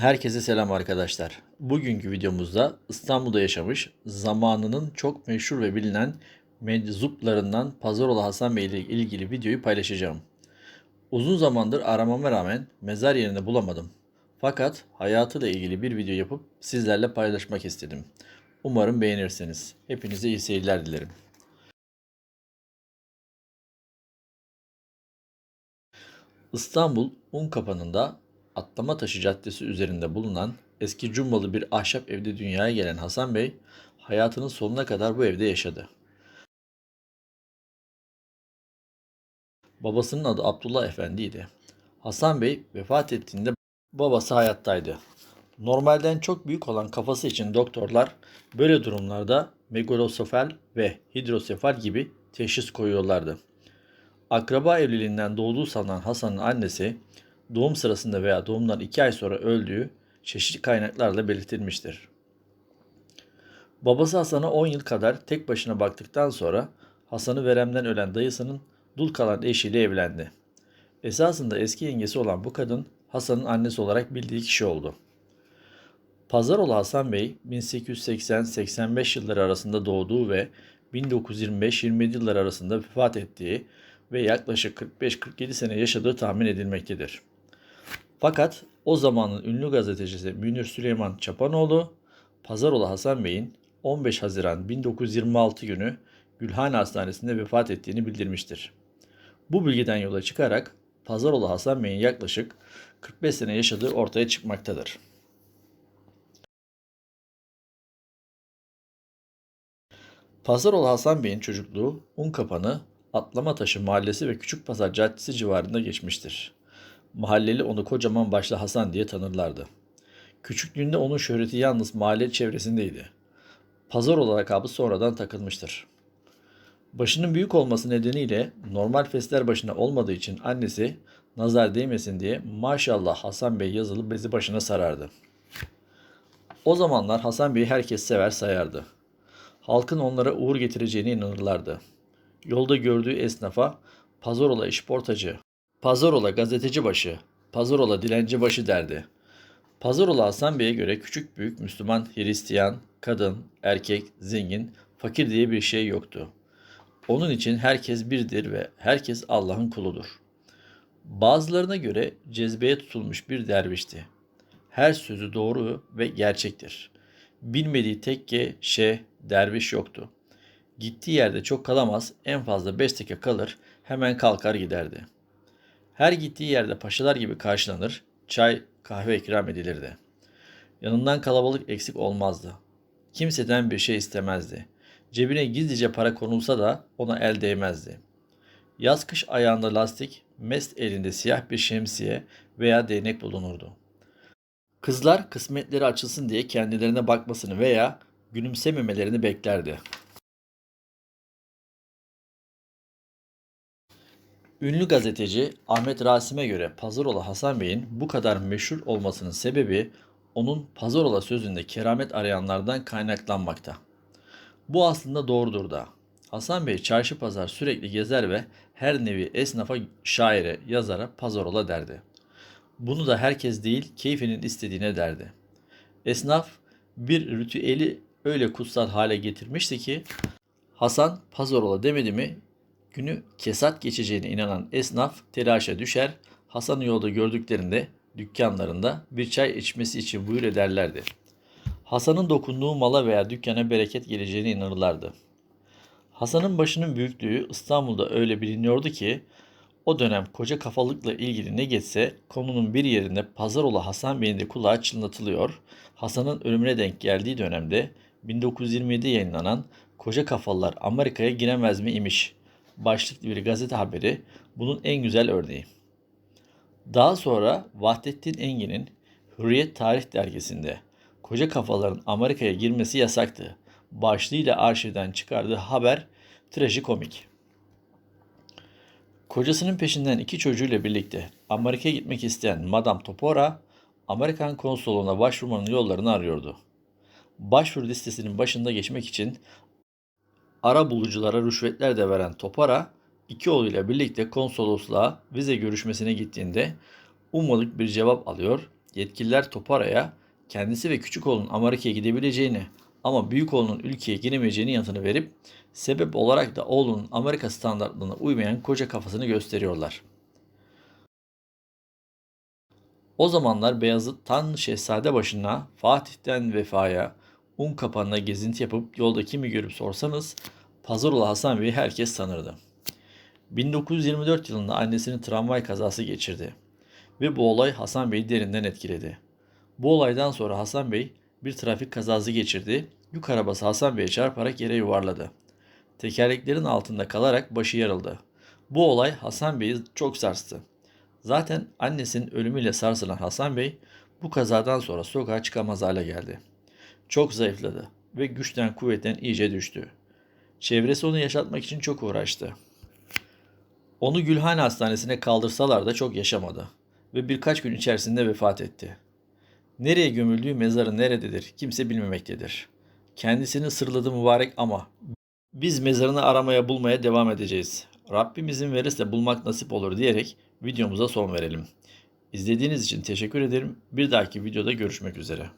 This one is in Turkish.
Herkese selam arkadaşlar. Bugünkü videomuzda İstanbul'da yaşamış, zamanının çok meşhur ve bilinen meczuplarından Pazaroğlu Hasan Bey ile ilgili videoyu paylaşacağım. Uzun zamandır aramama rağmen mezar yerini bulamadım. Fakat hayatıyla ilgili bir video yapıp sizlerle paylaşmak istedim. Umarım beğenirsiniz. Hepinize iyi seyirler dilerim. İstanbul Unkapanı'nda Atlama Taşı Caddesi üzerinde bulunan eski cumbalı bir ahşap evde dünyaya gelen Hasan Bey, hayatının sonuna kadar bu evde yaşadı. Babasının adı Abdullah Efendi'ydi. Hasan Bey vefat ettiğinde babası hayattaydı. Normalden çok büyük olan kafası için doktorlar böyle durumlarda megalosefal ve hidrosefal gibi teşhis koyuyorlardı. Akraba evliliğinden doğduğu sanılan Hasan'ın annesi doğum sırasında veya doğumdan 2 ay sonra öldüğü çeşitli kaynaklarla belirtilmiştir. Babası Hasan'a 10 yıl kadar tek başına baktıktan sonra Hasan'ı veremden ölen dayısının dul kalan eşiyle evlendi. Esasında eski yengesi olan bu kadın Hasan'ın annesi olarak bildiği kişi oldu. Pazaroğlu Hasan Bey 1880-85 yılları arasında doğduğu ve 1925-27 yıllar arasında vefat ettiği ve yaklaşık 45-47 sene yaşadığı tahmin edilmektedir. Fakat o zamanın ünlü gazetecisi Münir Süleyman Çapanoğlu, Pazaroğlu Hasan Bey'in 15 Haziran 1926 günü Gülhane Hastanesi'nde vefat ettiğini bildirmiştir. Bu bilgiden yola çıkarak Pazaroğlu Hasan Bey'in yaklaşık 45 sene yaşadığı ortaya çıkmaktadır. Pazaroğlu Hasan Bey'in çocukluğu Unkapanı, Atlama Taşı Mahallesi ve Küçük Pazar Caddesi civarında geçmiştir. Mahalleli onu kocaman başlı Hasan diye tanırlardı. Küçüklüğünde onun şöhreti yalnız mahalle çevresindeydi. Pazaroğlu lakabı sonradan takılmıştır. Başının büyük olması nedeniyle normal fesler başına olmadığı için annesi nazar değmesin diye maşallah Hasan Bey yazılı bezi başına sarardı. O zamanlar Hasan Bey'i herkes sever sayardı. Halkın onlara uğur getireceğine inanırlardı. Yolda gördüğü esnafa Pazarola işportacı, Pazarola gazeteci başı, Pazarola dilenci başı derdi. Pazarola Hasan Bey'e göre küçük büyük Müslüman, Hristiyan, kadın, erkek, zengin, fakir diye bir şey yoktu. Onun için herkes birdir ve herkes Allah'ın kuludur. Bazılarına göre cezbeye tutulmuş bir dervişti. Her sözü doğru ve gerçektir. Bilmediği tekke, şeyh, derviş yoktu. Gittiği yerde çok kalamaz, en fazla 5 dakika kalır, hemen kalkar giderdi. Her gittiği yerde paşalar gibi karşılanır, çay, kahve ikram edilirdi. Yanından kalabalık eksik olmazdı. Kimseden bir şey istemezdi. Cebine gizlice para konulsa da ona el değmezdi. Yaz kış ayağında lastik, mest elinde siyah bir şemsiye veya değnek bulunurdu. Kızlar kısmetleri açılsın diye kendilerine bakmasını veya gülümsememelerini beklerdi. Ünlü gazeteci Ahmet Rasim'e göre Pazarola Hasan Bey'in bu kadar meşhur olmasının sebebi onun Pazarola sözünde keramet arayanlardan kaynaklanmakta. Bu aslında doğrudur da. Hasan Bey çarşı pazar sürekli gezer ve her nevi esnafa, şaire, yazara Pazarola derdi. Bunu da herkes değil keyfinin istediğine derdi. Esnaf bir ritüeli öyle kutsal hale getirmişti ki Hasan Pazarola demedi mi günü kesat geçeceğine inanan esnaf telaşa düşer, Hasan'ı yolda gördüklerinde dükkanlarında bir çay içmesi için buyur ederlerdi. Hasan'ın dokunduğu mala veya dükkana bereket geleceğine inanırlardı. Hasan'ın başının büyüklüğü İstanbul'da öyle biliniyordu ki o dönem koca kafalıkla ilgili ne geçse konunun bir yerinde Pazaroğlu Hasan Bey'in de kulağı çınlatılıyor. Hasan'ın ölümüne denk geldiği dönemde 1927 yayınlanan Koca Kafalılar Amerika'ya giremez mi imiş başlıklı bir gazete haberi bunun en güzel örneği. Daha sonra Vahdettin Engin'in Hürriyet Tarih dergisinde koca kafaların Amerika'ya girmesi yasaktı. Başlığıyla arşivden çıkardığı haber trajikomik. Kocasının peşinden iki çocuğuyla birlikte Amerika'ya gitmek isteyen Madame Topora, Amerikan konsoluna başvurmanın yollarını arıyordu. Başvuru listesinin başında geçmek için ara buluculara rüşvetler de veren Topara, iki oğluyla birlikte konsolosluğa vize görüşmesine gittiğinde ummadık bir cevap alıyor. yetkililer Topara'ya kendisi ve küçük oğlunun Amerika'ya gidebileceğini ama büyük oğlunun ülkeye giremeyeceğini yanıtını verip sebep olarak da oğlunun Amerika standartlarına uymayan koca kafasını gösteriyorlar. O zamanlar Beyazıt Tan Şehzade başına Fatih'ten Vefa'ya un kapanına gezinti yapıp yolda kimi görüp sorsanız Pazarlı Hasan Bey'i herkes tanırdı. 1924 yılında annesinin tramvay kazası geçirdi ve bu olay Hasan Bey'i derinden etkiledi. Bu olaydan sonra Hasan Bey bir trafik kazası geçirdi. Yük arabası Hasan Bey'e çarparak yere yuvarladı. Tekerleklerin altında kalarak başı yarıldı. Bu olay Hasan Bey'i çok sarstı. Zaten annesinin ölümüyle sarsılan Hasan Bey bu kazadan sonra sokağa çıkamaz hale geldi. Çok zayıfladı ve güçten kuvvetten iyice düştü. Çevresi onu yaşatmak için çok uğraştı. Onu Gülhane Hastanesi'ne kaldırsalar da çok yaşamadı ve birkaç gün içerisinde vefat etti. Nereye gömüldüğü mezarı nerededir kimse bilmemektedir. Kendisini sırladı mübarek ama biz mezarını aramaya bulmaya devam edeceğiz. Rabbim izin verirse bulmak nasip olur diyerek videomuza son verelim. İzlediğiniz için teşekkür ederim. Bir dahaki videoda görüşmek üzere.